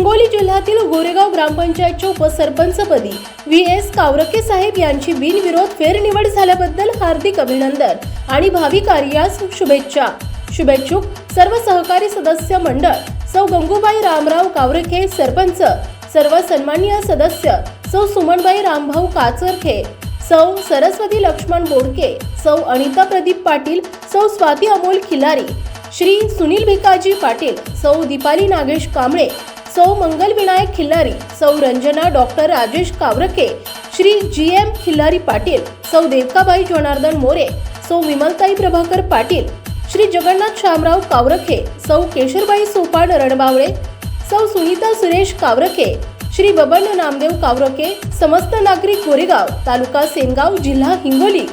हिंगोली जिल्ह्यातील गोरेगाव ग्रामपंचायतच्या उपसरपंचपदी व्ही एस कावरके साहेब यांची बिनविरोध फेरनिवड झाल्याबद्दल हार्दिक अभिनंदन आणि भावी कार्यास शुभेच्छा. शुभेच्छुक सर्व सहकारी सदस्य मंडळ सौ गंगूबाई रामराव कावरखे सरपंच सर्व सन्माननीय सदस्य सौ सुमनबाई रामभाऊ काचरखे सौ सरस्वती लक्ष्मण बोडके सौ अनिता प्रदीप पाटील सौ स्वाती अमोल खिलारी श्री सुनील भिकाजी पाटील सौ दीपाली नागेश कांबळे सौ मंगल विनायक खिल्लारी सौ Ranjana doctor Rajesh Kawarke Shri G M Khillari Patil सौ देवकाबाई जनार्दन मोरे सौ विमलताई प्रभाकर पाटील श्री जगन्नाथ शामराव कावरखे सौ केशरबाई सोपान रणबावळे सौ सुनीता सुरेश कावरके श्री बबन नामदेव कावरके समस्त नागरिक गोरेगाव तालुका सेनगाव जिल्हा हिंगोली